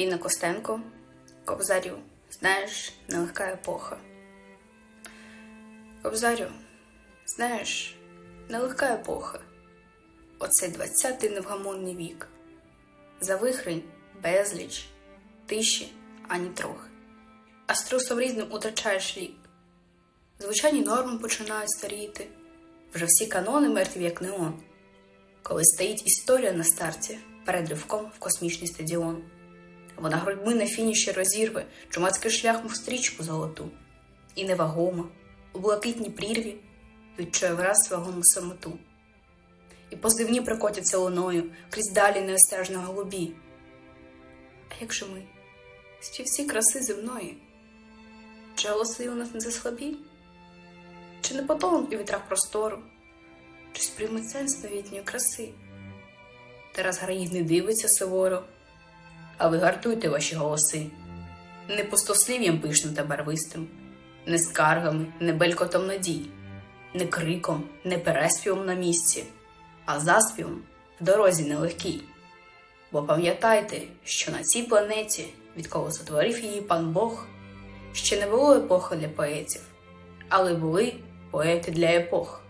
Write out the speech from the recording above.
Ліна Костенко, Кобзарю, знаєш, нелегка епоха. Кобзарю, знаєш, нелегка епоха. Оцей двадцятий невгамонний вік. Завихрень, безліч, тиші ані трохи. А струсом різним утрачаєш лік. Звичайні норми починають старіти. Вже всі канони мертві, як неон. Коли стоїть історія на старті перед ривком в космічний стадіон. Вона грудьми на фініші розірве чумацький шлях, мов стрічку золоту, і невагома, у блакитній прірві відчує враз вагому самоту. І позивні прокотяться луною крізь далі неостережно голубі. А як же ми, співці краси земної? Чи голоси у нас не заслабі? Чи не потонуть у вітрах простору? Чи сприймуть сенс новітньої краси? Тарас Граїв не дивиться суворо, а ви гартуйте ваші голоси, не пустослів'ям пишним та барвистим, не скаргами, не белькотом надій, не криком, не переспівом на місці, а заспівом в дорозі нелегкій. Бо пам'ятайте, що на цій планеті, відколи сотворив її пан Бог, ще не було епохи для поетів, але були поети для епох.